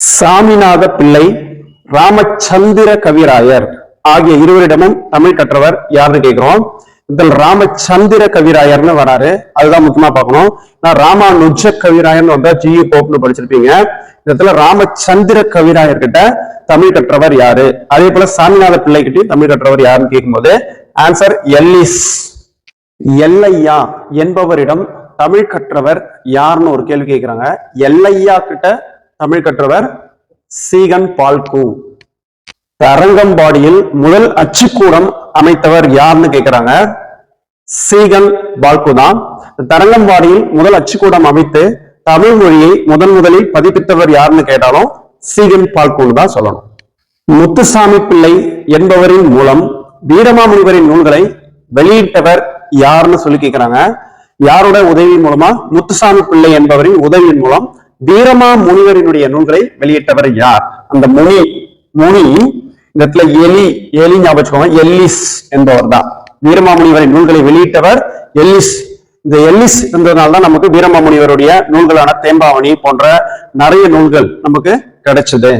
சாமிநாத பிள்ளை ராமச்சந்திர கவிராயர் ஆகிய இருவரிடமும் தமிழ் கற்றவர் யாருன்னு கேட்கிறோம் இதில் ராமச்சந்திர கவிராயர்னு வராரு. அதுதான் முக்கியமா பார்க்கணும். நான் ராமானுஜ கவிராயர்னு வந்தா ஜி போப்னு படிச்சிருப்பீங்க. இந்த இடத்துல ராமச்சந்திர கவிராயர் கிட்ட தமிழ் கற்றவர் யாரு? அதே போல சாமிநாத பிள்ளை தமிழ் கற்றவர் யாருன்னு கேட்கும்போது ஆன்சர் எல்லிஸ் எல்லையா என்பவரிடம் தமிழ் கற்றவர் யாருன்னு ஒரு கேள்வி கேட்கிறாங்க எல்லையா கிட்ட தமிழ் கற்றவர் சீகன் பால்கு. தரங்கம்பாடியில் முதல் அச்சுக்கூடம் அமைத்தவர் யாருன்னு கேட்கிறாங்க சீகன் பால்கு தான். தரங்கம்பாடியில் முதல் அச்சுக்கூடம் அமைத்து தமிழ் மொழியை முதன் முதலில் பதிப்பித்தவர் யாருன்னு கேட்டாலும் சீகன் பால்குன்னு தான் சொல்லணும். முத்துசாமி பிள்ளை என்பவரின் மூலம் வீரமாமுனிவரின் நூல்களை வெளியிட்டவர் யாருன்னு சொல்லி கேட்கிறாங்க யாரோட உதவியின் மூலமா? முத்துசாமி பிள்ளை என்பவரின் உதவியின் மூலம் வீரமா முனிவரினுடைய நூல்களை வெளியிட்டவர் யார்? அந்த முனி முனி இந்த இடத்துல எலி எலி ஞாபகம் எல்லிஸ் என்பவர் தான் வீரமாமுனிவரின் நூல்களை வெளியிட்டவர் எல்லிஸ். இந்த எல்லிஸ் இருந்ததுனால தான் நமக்கு வீரமாமுனிவருடைய நூல்களான தேம்பாவணி போன்ற நிறைய நூல்கள் நமக்கு கிடைச்சது.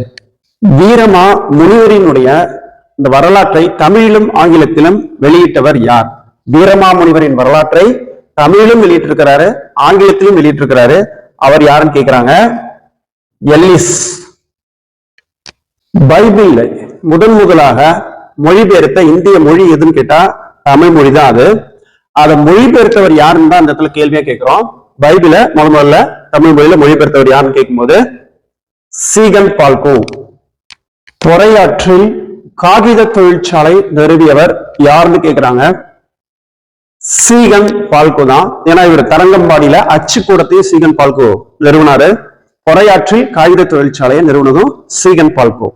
வீரமா முனிவரினுடைய இந்த வரலாற்றை தமிழிலும் ஆங்கிலத்திலும் வெளியிட்டவர் யார்? வீரமா முனிவரின் வரலாற்றை தமிழிலும் வெளியிட்டிருக்கிறாரு ஆங்கிலத்திலும் வெளியிட்டிருக்கிறாரு அவர் யாருன்னு கேட்கிறாங்க எல்லிஸ். பைபிள்ல முதன் முதலாக மொழிபெயர்த்த இந்திய மொழி எதுன்னு கேட்டா தமிழ் மொழி தான் அது. அதை மொழிபெயர்த்தவர் யாருன்னு தான் அந்த இடத்துல கேள்வியா கேட்கிறோம் பைபிள முத முதல்ல தமிழ் மொழியில மொழிபெயர்த்தவர் யாருன்னு கேட்கும்போது சீகன் பால்கோ. பொறையாற்றில் காகித தொழிற்சாலை நிறுவியவர் யாருன்னு கேட்கிறாங்க சீகன் பால்கோ தான். ஏன்னா இவர் தரங்கம்பாடியில அச்சுக்கூடத்தையும் சீகன் பால்கோ நிறுவனாரு. பொறையாற்றில் காகித தொழிற்சாலையை நிறுவனதும் சீகன் பால்கோ.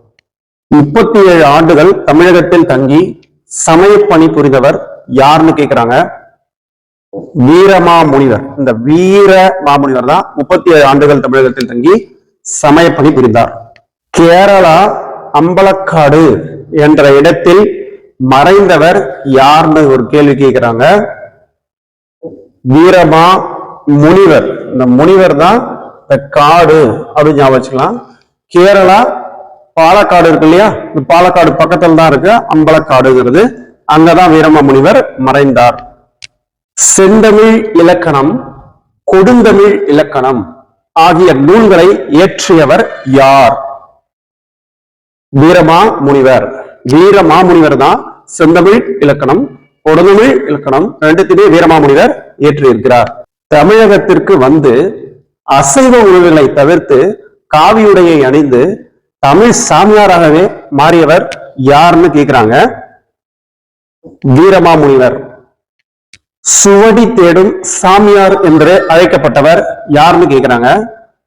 முப்பத்தி ஏழு ஆண்டுகள் தமிழகத்தில் தங்கி சமய பணி புரிந்தவர் யாருன்னு கேக்குறாங்க? வீரமா முனிவர் இந்த வீர மாமுனிவர் தான் முப்பத்தி ஏழு ஆண்டுகள் தமிழகத்தில் தங்கி சமய பணி புரிந்தார். கேரளா அம்பலக்காடு என்ற இடத்தில் மறைந்தவர் யாருன்னு ஒரு கேள்வி கேட்கிறாங்க வீரமா முனிவர். இந்த முனிவர் தான் இந்த காடு அப்படின்னு ஞாபகம் வச்சுக்கலாம். கேரளா பாலக்காடு இருக்கு இல்லையா? இந்த பாலக்காடு பக்கத்துல தான் இருக்கு. அம்பலக்காடுங்கிறது. அங்கதான் வீரமா முனிவர் மறைந்தார். செந்தமிழ் இலக்கணம் கொடுந்தமிழ் இலக்கணம் ஆகிய நூல்களை இயற்றியவர் யார்? வீரமா முனிவர். வீரமா முனிவர் தான் செந்தமிழ் இலக்கணம் கொடுந்தமிழ் இலக்கணம் ரெண்டுத்தையுமே வீரமாமுனிவர் இயற்றியிருக்கிறார். தமிழகத்திற்கு வந்து அசைவ உணவுகளை தவிர்த்து காவியுடையை அணிந்து தமிழ் சாமியாராகவே மாறியவர் யாருன்னு கேக்குறாங்க? வீரமாமுனிவர் சுவடி தேடும் சாமியார் என்று அழைக்கப்பட்டவர் யாருன்னு கேக்குறாங்க?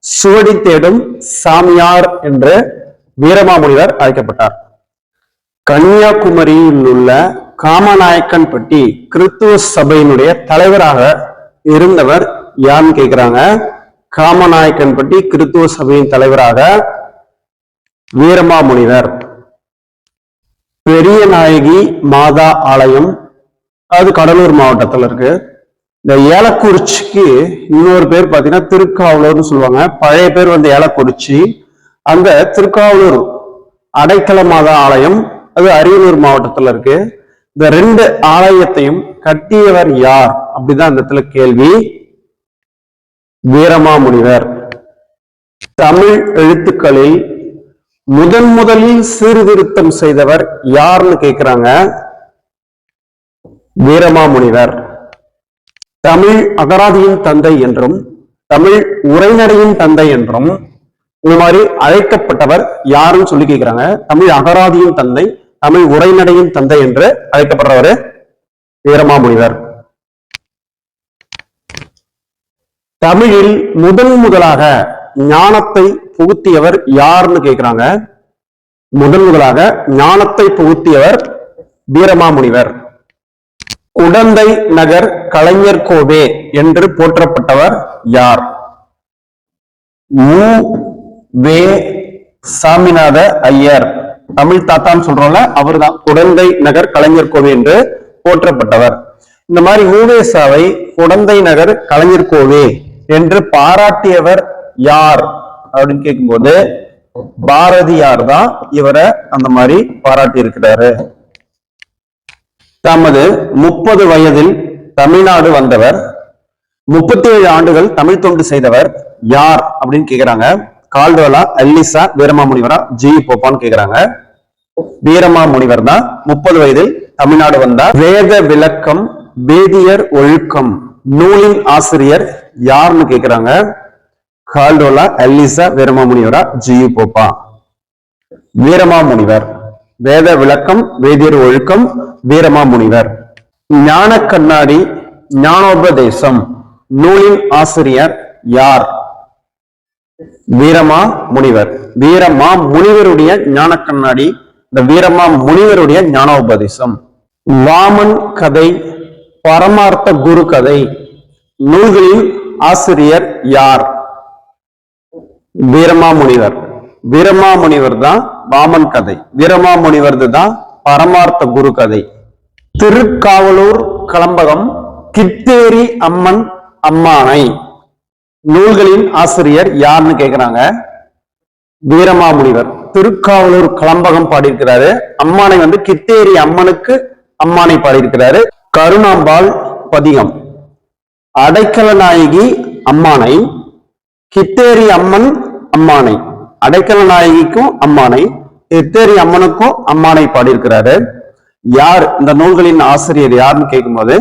சுவடி தேடும் சாமியார் என்று வீரமாமுனிவர் அழைக்கப்பட்டார். கன்னியாகுமரியில் உள்ள காமநாயக்கன்பட்டி கிறித்துவ சபையினுடைய தலைவராக இருந்தவர் யான்னு கேக்குறாங்க? காமநாயக்கன்பட்டி கிறித்துவ சபையின் தலைவராக வீரமாமுனிவர். பெரிய நாயகி மாதா ஆலயம். அது கடலூர் மாவட்டத்தில் இருக்கு. இந்த ஏலக்குறிச்சிக்கு இன்னொரு பேர் பார்த்தீங்கன்னா திருக்காவலூர்னு சொல்லுவாங்க. பழைய பேர் வந்து ஏலக்குறிச்சி. அந்த திருக்காவலூர் அடைக்கல மாதா ஆலயம் அது அரியலூர் மாவட்டத்துல இருக்கு. இந்த ரெண்டு ஆலயத்தையும் கட்டியவர் யார்? அப்படிதான் இந்த இடத்துல கேள்வி. வீரமாமுனிவர். தமிழ் எழுத்துக்களில் முதன் முதலில் சீர்திருத்தம் செய்தவர் யாருன்னு கேக்குறாங்க? வீரமாமுனிவர். தமிழ் அகராதியின் தந்தை என்றும் தமிழ் உரைநடையின் தந்தை என்றும் இந்த மாதிரி அழைக்கப்பட்டவர் யாருன்னு சொல்லி கேட்கிறாங்க தமிழ் அகராதியின் தந்தை தமிழ் உரைநடையின் தந்தை என்று அழைக்கப்படுறவர் வீரமாமுனிவர். தமிழில் முதன் முதலாக ஞானத்தை புகுத்தியவர் யாருன்னு கேட்கிறாங்க முதன் முதலாக ஞானத்தை புகுத்தியவர் வீரமாமுனிவர். குடந்தை நகர் கலைஞர் கோவே என்று போற்றப்பட்டவர் யார்? மு. வே. சாமிநாத ஐயர். தமிழ் தாத்தான்னு சொல்றோம்ல அவர்தான். குடந்தை நகர் கலைஞர் கோவை என்று போற்றப்பட்டவர். இந்த மாதிரி ஊவேசாவை குடந்தை நகர் கலைஞர் கோவே என்று பாராட்டியவர் யார்? அப்படின்னு கேட்கும்போது பாரதியார் தான் இவரை அந்த மாதிரி பாராட்டி இருக்கிறாரு தமது முப்பது வயதில் தமிழ்நாடு வந்தவர் முப்பத்தி ஏழு ஆண்டுகள் தமிழ் தொண்டு செய்தவர் யார் அப்படின்னு கேக்குறாங்க. கால்டோலா அல்லிசா வீரமாமுனிவரா ஜி போப்பான்னு கேக்குறாங்க. வீரமாமுனிவர் தான் முப்பது வயதில் தமிழ்நாடு வந்தார். வேத விளக்கம் வேதியர் ஒழுக்கம் நூலின் ஆசிரியர் யாருன்னு கேக்குறாங்க? கால்டோலா அல்லிசா வீரமாமுனிவரா ஜி போப்பா. வீரமாமுனிவர். வேத விளக்கம் வேதியர் ஒழுக்கம் வீரமாமுனிவர். ஞான கண்ணாடி ஞானோபதேசம் நூலின் ஆசிரியர் யார்? வீரமா முனிவர். வீரமா முனிவருடைய ஞான கண்ணாடி இந்த வீரமா முனிவருடைய ஞானோபதேசம். வாமன் கதை பரமார்த்த குரு கதை நூல்களின் ஆசிரியர் யார்? வீரமாமுனிவர் வீரமாமுனிவர் தான் வாமன் கதை. வீரமாமுனிவர்து தான் பரமார்த்த குரு கதை. திருக்காவலூர் கலம்பகம் கித்தேரி அம்மன் அம்மானை. நூல்களின் ஆசிரியர் யாருன்னு கேக்குறாங்க? வீரமாமுனிவர். திருக்காவலூர் கலம்பகம் பாடியிருக்கிறாரு. அம்மானை வந்து கித்தேரி அம்மனுக்கு அம்மானை பாடியிருக்கிறாரு. கருணாம்பாள் பதிகம். அடைக்கல நாயகி அம்மானை கித்தேரி அம்மன் அம்மானை அடைக்கல நாயகிக்கும் அம்மானை கித்தேரி அம்மனுக்கும் அம்மானை பாடியிருக்கிறாரு. யார்? இந்த நூல்களின் ஆசிரியர் யாருன்னு கேட்கும்போது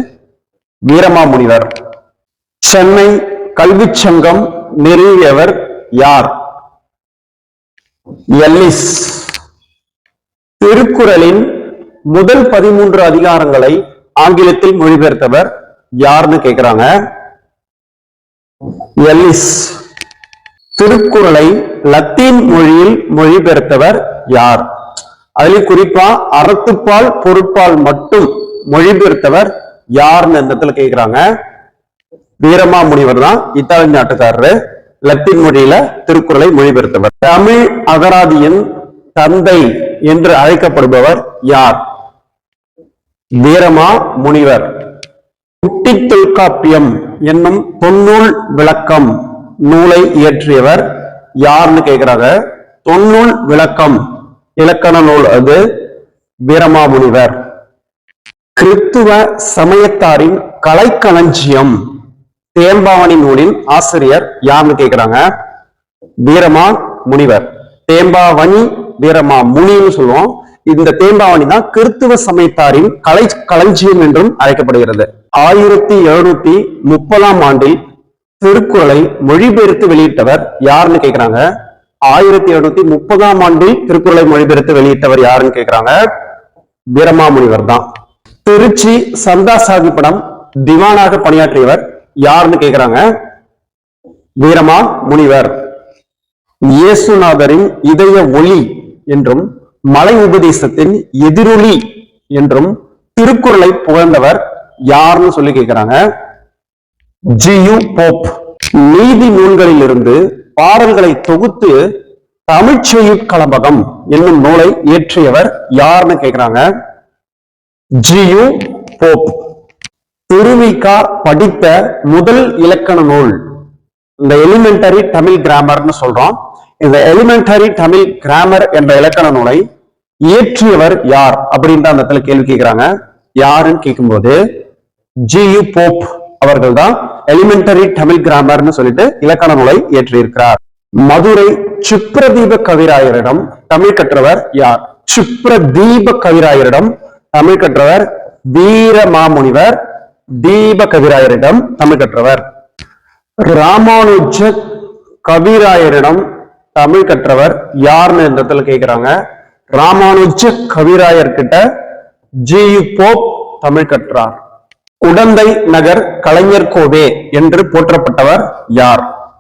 வீரமாமுனிவர். சென்னை கல்வி சங்கம் நிறுவியவர் யார்? எல்லிஸ். திருக்குறளின் முதல் பதிமூன்று அதிகாரங்களை ஆங்கிலத்தில் மொழிபெயர்த்தவர் யாருன்னு கேக்குறாங்க? எல்லிஸ். திருக்குறளை லத்தீன் மொழியில் மொழிபெயர்த்தவர் யார்? அதில் குறிப்பா அறத்துப்பால் பொருட்பால் மட்டும் மொழிபெயர்த்தவர் யாருன்னு இந்த இடத்துல கேக்குறாங்க. வீரமா முனிவர் தான் இத்தாலி நாட்டுக்காரரு. லத்தீன் மொழியில திருக்குறளை மொழிபெயர்த்தவர். தமிழ் அகராதியின் தந்தை என்று அழைக்கப்படுபவர் யார்? வீரமா முனிவர். குட்டி தொல்காப்பியம் என்னும் தொன்னூல் விளக்கம் நூலை இயற்றியவர் யாருன்னு கேட்கிறாங்க தொன்னூல் விளக்கம் இலக்கண நூல் அது. வீரமாமுனிவர் கிறித்துவ சமயத்தாரின் கலைக்களஞ்சியம் தேம்பாவணி நூலின் ஆசிரியர் யாருன்னு கேக்குறாங்க? வீரமா முனிவர். தேம்பாவணி வீரமா முனின்னு சொல்லுவோம். இந்த தேம்பாவணி தான் கிறித்துவ சமயத்தாரின் கலை களஞ்சியம் என்றும் அழைக்கப்படுகிறது. ஆயிரத்தி எழுநூத்தி முப்பதாம் ஆண்டில் திருக்குறளை மொழிபெயர்த்து வெளியிட்டவர் யாருன்னு கேக்குறாங்க? ஆயிரத்தி எழுநூத்தி முப்பதாம் ஆண்டில் திருக்குறளை மொழிபெயர்த்து வெளியிட்டவர் யாருன்னு கேக்குறாங்க? வீரமாமுனிவர் தான். திருச்சி சந்தா சாகிப்படம் திவானாக பணியாற்றியவர் யாருன்னு கேக்குறாங்க? வீரமா முனிவர். இயேசுநாதரின் இதய ஒளி என்றும் மலை உபதேசத்தின் எதிரொலி என்றும் திருக்குறளை புகழ்ந்தவர் யாருன்னு சொல்லி கேட்கிறாங்க ஜியு போப். நீதி நூல்களிலிருந்து பாடல்களை தொகுத்து தமிழ்ச்செய் கலம்பகம் என்னும் நூலை இயற்றியவர் யாருன்னு கேக்குறாங்க? G U Pope. திருவிகா படித்த முதல் இலக்கண நூல். இந்த எலிமெண்டரி தமிழ் கிராமர்னு சொல்றோம். இந்த எலிமெண்டரி தமிழ் கிராமர் என்ற இலக்கண நூலை இயற்றியவர் யார் அப்படின்ற அந்த இடத்துல கேள்வி கேட்கிறாங்க. யாருன்னு கேட்கும்போது ஜியு போப் அவர்கள் தான் எலிமெண்டரி தமிழ் கிராமர்னு சொல்லிட்டு இலக்கண நூலை இயற்றியிருக்கிறார். மதுரை சுப்ரதீப கவிராயரிடம் தமிழ் கற்றவர் யார்? சுப்ரதீப கவிராயரிடம் தமிழ் கற்றவர் வீரமாமுனிவர். தீப கவிராயரிடம் தமிழ் கற்றவர். ராமானுஜ கவிராயரிடம் தமிழ் கற்றவர். யாருன்னு இந்த இடத்துல கேக்குறாங்க. ராமானுஜ கவிராயர் கிட்ட ஜி போப் தமிழ் கற்றார். குடந்தை நகர் கலைஞர் கோவே என்று போற்றப்பட்டவர் யார்?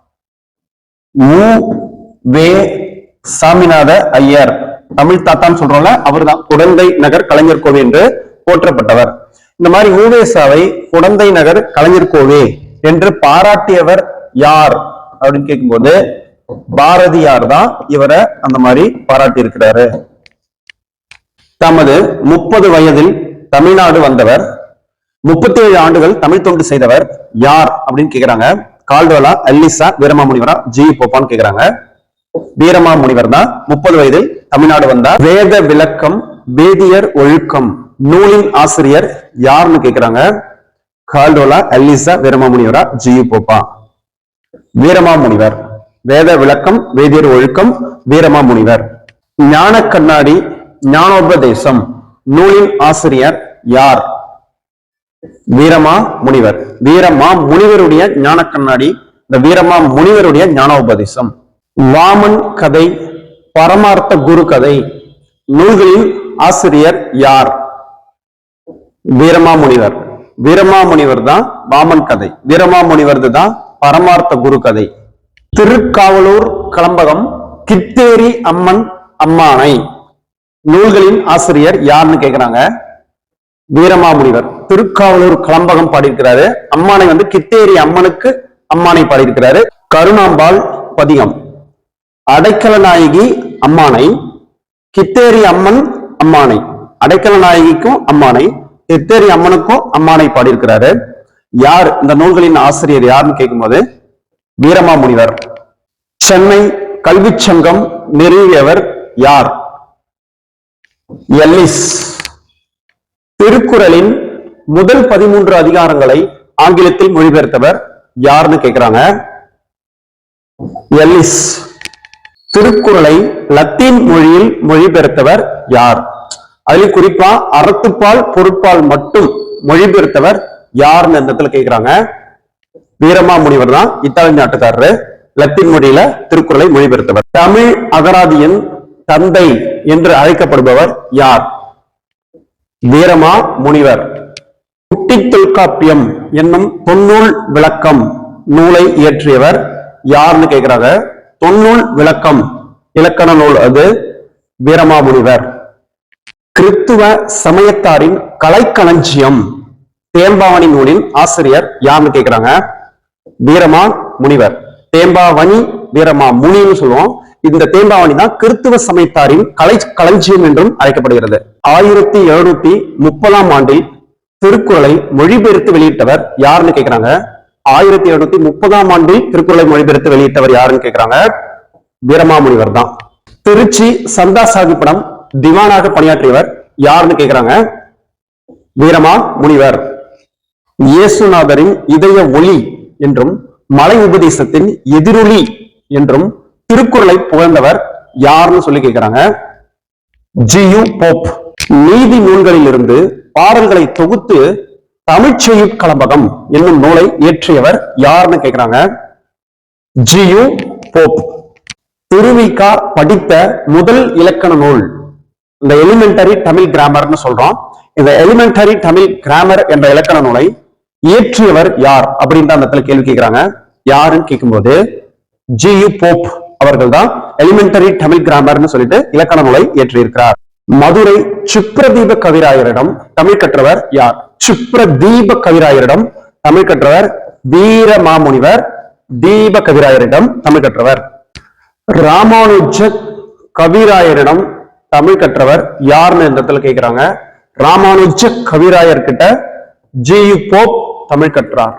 மு. வே. சாமிநாத ஐயர். தமிழ் தாத்தான்னு சொல்றோம்ல அவர்தான். குடந்தை நகர் கலைஞர் கோவே என்று போற்றப்பட்டவர். இந்த மாதிரி ஊவேசாவை குடந்தை நகர் கலைஞர் கோவே என்று பாராட்டியவர் யார் அப்படின்னு கேட்கும்போது பாரதியார் தான் இவரை அந்த மாதிரி பாராட்டி இருக்கிறாரு தமது முப்பது வயதில் தமிழ்நாடு வந்தவர் முப்பத்தி ஏழு ஆண்டுகள் தமிழ் தொண்டு செய்தவர் யார் அப்படின்னு கேக்குறாங்க. கால்டோலா அல்லிசா வீரமாமுனிவரா ஜி. போப்பான்னு கேக்குறாங்க. வீரமா முனிவர் தான் முப்பது வயதில் தமிழ்நாடு வந்தார். வேத விளக்கம் வேதியர் ஒழுக்கம் நூலின் ஆசிரியர் யாருன்னு கேக்குறாங்க? கால்டோலா அலிசா வீரமாமுனிவரா ஜியு போப்பா. வீரமாமுனிவர். வேத விளக்கம் வேதியர் ஒழுக்கம் வீரமாமுனிவர். ஞான கண்ணாடி ஞானோபதேசம். நூலின் ஆசிரியர் யார்? வீரமா முனிவர் வீரமா முனிவருடைய ஞான கண்ணாடி இந்த வீரமா முனிவருடைய ஞானோபதேசம். வாமன் கதை பரமார்த்த குரு கதை. நூல்களின் ஆசிரியர் யார்? வீரமாமுனிவர். வீரமாமுனிவர் தான் வாமன் கதை. வீரமாமுனர் தான் பரமார்த்த குரு கதை. திருக்காவலூர் கலம்பகம் கித்தேரி அம்மன் அம்மானை. நூல்களின் ஆசிரியர் யாருன்னு கேக்குறாங்க? வீரமாமுனிவர். திருக்காவலூர் கலம்பகம் பாடியிருக்கிறாரு. அம்மானை வந்து கித்தேரி அம்மனுக்கு அம்மானை பாடியிருக்கிறாரு. கருணாம்பாள் பதிகம். அடைக்கல நாயகி அம்மானை. கித்தேரி அம்மன் அம்மானை. அடைக்கல நாயகிக்கும் அம்மானை. கித்தேரி அம்மனுக்கும் அம்மானை பாடியிருக்கிறாரு. யார் இந்த நூல்களின் ஆசிரியர் யாருன்னு கேட்கும்போது வீரமாமுனிவர் சென்னை கல்விச் சங்கம் நிறுவியவர் யார்? எல்லிஸ். திருக்குறளின் முதல் பதிமூன்று அதிகாரங்களை ஆங்கிலத்தில் மொழிபெயர்த்தவர் யாருன்னு கேட்கிறாங்க எல்லிஸ். திருக்குறளை லத்தீன் மொழியில் மொழிபெயர்த்தவர் யார்? அதுலயும் குறிப்பா அறத்துப்பால் பொருட்பால் மட்டும் மொழிபெயர்த்தவர் யாருன்னு இந்த இடத்துல கேக்குறாங்க. வீரமா முனிவர் தான் இத்தாலி நாட்டுக்காரரு. லத்தீன் மொழியில திருக்குறளை மொழிபெயர்த்தவர். தமிழ் அகராதியின் தந்தை என்று அழைக்கப்படுபவர் யார்? வீரமா முனிவர் குட்டி தொல்காப்பியம் என்னும் தொன்னூல் விளக்கம் நூலை இயற்றியவர் யார்னு கேட்கிறாங்க தொன்னூல் விளக்கம். இலக்கண நூல் அது. வீரமா முனிவர் கிறித்துவ சமயத்தாரின் கலைக்களஞ்சியம். தேம்பாவணி நூலின் ஆசிரியர் யாருன்னு கேக்குறாங்க? வீரமா முனிவர். தேம்பாவணி வீரமா முனின்னு சொல்லுவோம். இந்த தேம்பாவணி தான் கிறித்துவ சமயத்தாரின் கலை களஞ்சியம் என்றும் அழைக்கப்படுகிறது. ஆயிரத்தி எழுநூத்தி முப்பதாம் ஆண்டில் திருக்குறளை மொழிபெயர்த்து வெளியிட்டவர் யாருன்னு கேக்குறாங்க? ஆயிரத்தி எழுநூத்தி முப்பதாம் ஆண்டில் திருக்குறளை மொழிபெயர்த்து வெளியிட்டவர் யாருன்னு கேக்குறாங்க? வீரமாமுனிவர் தான். திருச்சி சந்தா சாகிப்படம் திவானாக பணியாற்றியவர் யாருன்னு கேக்குறாங்க? வீரமா முனிவர். இயேசுநாதரின் இதய ஒளி என்றும் மலை உபதேசத்தின் எதிரொலி என்றும் திருக்குறளை புகழ்ந்தவர் யாருன்னு சொல்லி கேட்கிறாங்க ஜியு போப். நீதி நூல்களிலிருந்து பாடல்களை தொகுத்து தமிழ்ச்செயு கலம்பகம் என்னும் நூலை இயற்றியவர் யாருன்னு கேட்கிறாங்க ஜியு போப். திருவிகா படித்த முதல் இலக்கண நூல் இந்த எலிமெண்டரி தமிழ் கிராமர்னு சொல்றோம். இந்த எலிமெண்டரி தமிழ் கிராமர் என்ற இலக்கண நூலை இயற்றியவர் யார் அப்படின்னு அந்த இடத்துல கேள்வி கேட்கிறாங்க. யாருன்னு கேட்கும்போது ஜி யு போப் அவர்கள் தான் எலிமெண்டரி தமிழ் கிராமர்னு சொல்லிட்டு இலக்கண நூலை இயற்றியிருக்கிறார். மதுரை சுப்ரதீப கவிராயரிடம் தமிழ் கற்றவர் யார்? சுப்ரதீப கவிராயரிடம் தமிழ் கற்றவர் வீர மாமுனிவர் தீப கவிராயரிடம் தமிழ் கற்றவர். ராமானுஜ கவிராயரிடம் தமிழ் கற்றவர் யாருன்னு இந்த இடத்துல கேட்கிறாங்க ராமானுஜ கவிராயர் கிட்ட ஜி யு போப் தமிழ் கற்றார்.